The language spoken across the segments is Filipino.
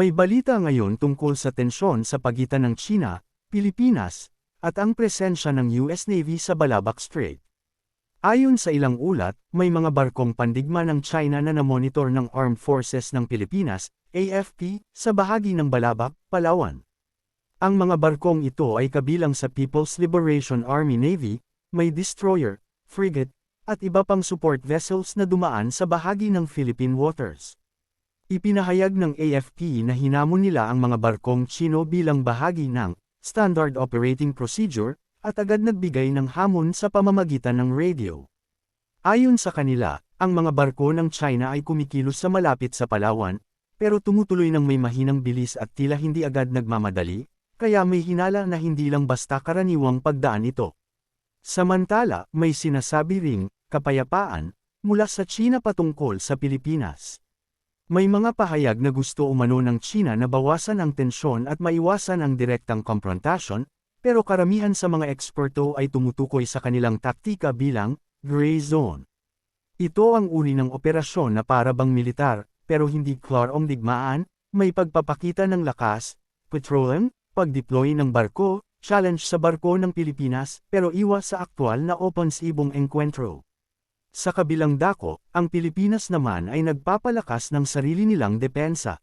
May balita ngayon tungkol sa tensyon sa pagitan ng China, Pilipinas, at ang presensya ng US Navy sa Balabac Strait. Ayon sa ilang ulat, may mga barkong pandigma ng China na namonitor ng Armed Forces ng Pilipinas, AFP, sa bahagi ng Balabac, Palawan. Ang mga barkong ito ay kabilang sa People's Liberation Army Navy, may destroyer, frigate, at iba pang support vessels na dumaan sa bahagi ng Philippine waters. Ipinahayag ng AFP na hinamon nila ang mga barkong Chino bilang bahagi ng Standard Operating Procedure, at agad nagbigay ng hamon sa pamamagitan ng radio. Ayon sa kanila, ang mga barko ng China ay kumikilos sa malapit sa Palawan, pero tumutuloy ng may mahinang bilis at tila hindi agad nagmamadali, kaya may hinala na hindi lang basta karaniwang pagdaan ito. Samantala, may sinasabi ring, kapayapaan, mula sa China patungkol sa Pilipinas. May mga pahayag na gusto umano ng China na bawasan ang tensyon at maiwasan ang direktang konfrontasyon, pero karamihan sa mga eksperto ay tumutukoy sa kanilang taktika bilang gray zone. Ito ang uri ng operasyon na para bang militar, pero hindi klarong digmaan, may pagpapakita ng lakas, patrolling, pag-deploy ng barko, challenge sa barko ng Pilipinas, pero iwas sa aktwal na opensibong encuentro. Sa kabilang dako, ang Pilipinas naman ay nagpapalakas ng sarili nilang depensa.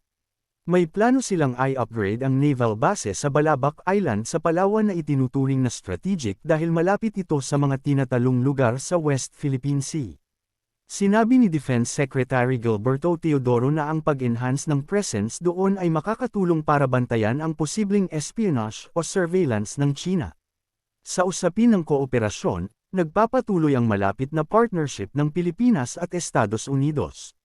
May plano silang i-upgrade ang naval base sa Balabac Island sa Palawan na itinuturing na strategic dahil malapit ito sa mga tinatalong lugar sa West Philippine Sea. Sinabi ni Defense Secretary Gilberto Teodoro na ang pag-enhance ng presence doon ay makakatulong para bantayan ang posibleng espionage o surveillance ng China. Sa usapin ng kooperasyon, Nagpapatuloy ang malapit na partnership ng Pilipinas at Estados Unidos.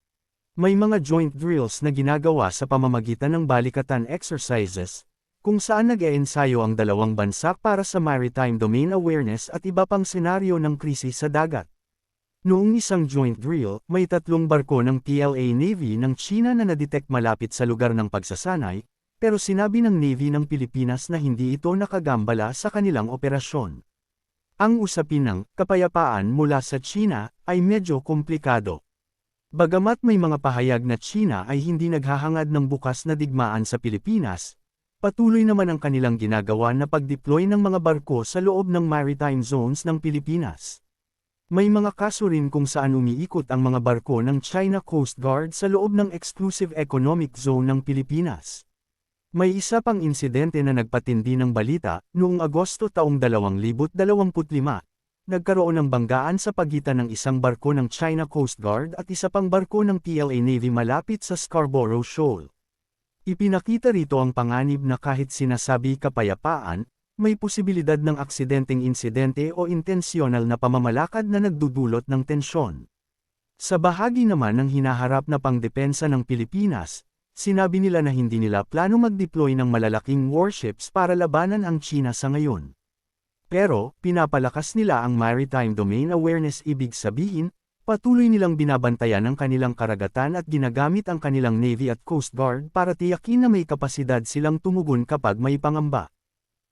May mga joint drills na ginagawa sa pamamagitan ng balikatan exercises, kung saan nag-eensayo ang dalawang bansa para sa maritime domain awareness at iba pang senaryo ng krisis sa dagat. Noong isang joint drill, may tatlong barko ng PLA Navy ng China na nadetect malapit sa lugar ng pagsasanay, pero sinabi ng Navy ng Pilipinas na hindi ito nakagambala sa kanilang operasyon. Ang usapin ng kapayapaan mula sa China ay medyo komplikado. Bagamat may mga pahayag na China ay hindi naghahangad ng bukas na digmaan sa Pilipinas, patuloy naman ang kanilang ginagawa na pag-deploy ng mga barko sa loob ng maritime zones ng Pilipinas. May mga kaso rin kung saan umiikot ang mga barko ng China Coast Guard sa loob ng Exclusive Economic Zone ng Pilipinas. May isa pang insidente na nagpatindi ng balita, noong Agosto taong 2025. Nagkaroon ng banggaan sa pagitan ng isang barko ng China Coast Guard at isa pang barko ng PLA Navy malapit sa Scarborough Shoal. Ipinakita rito ang panganib na kahit sinasabi kapayapaan, may posibilidad ng aksidenteng insidente o intensyonal na pamamalakad na nagdudulot ng tensyon. Sa bahagi naman ng hinaharap na pangdepensa ng Pilipinas, Sinabi nila na hindi nila plano mag-deploy ng malalaking warships para labanan ang China sa ngayon. Pero, pinapalakas nila ang maritime domain awareness ibig sabihin, patuloy nilang binabantayan ang kanilang karagatan at ginagamit ang kanilang Navy at Coast Guard para tiyakin na may kapasidad silang tumugon kapag may pangamba.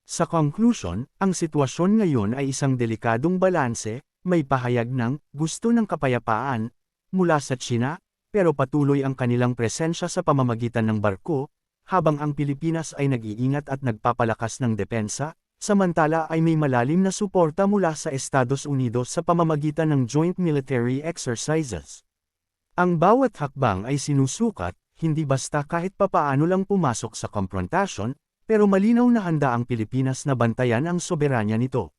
Sa conclusion, ang sitwasyon ngayon ay isang delikadong balanse, may pahayag ng gusto ng kapayapaan mula sa China, pero patuloy ang kanilang presensya sa pamamagitan ng barko, habang ang Pilipinas ay nag-iingat at nagpapalakas ng depensa, samantala ay may malalim na suporta mula sa Estados Unidos sa pamamagitan ng joint military exercises. Ang bawat hakbang ay sinusukat, hindi basta kahit papaano lang pumasok sa konfrontasyon, pero malinaw na handa ang Pilipinas na bantayan ang soberanya nito.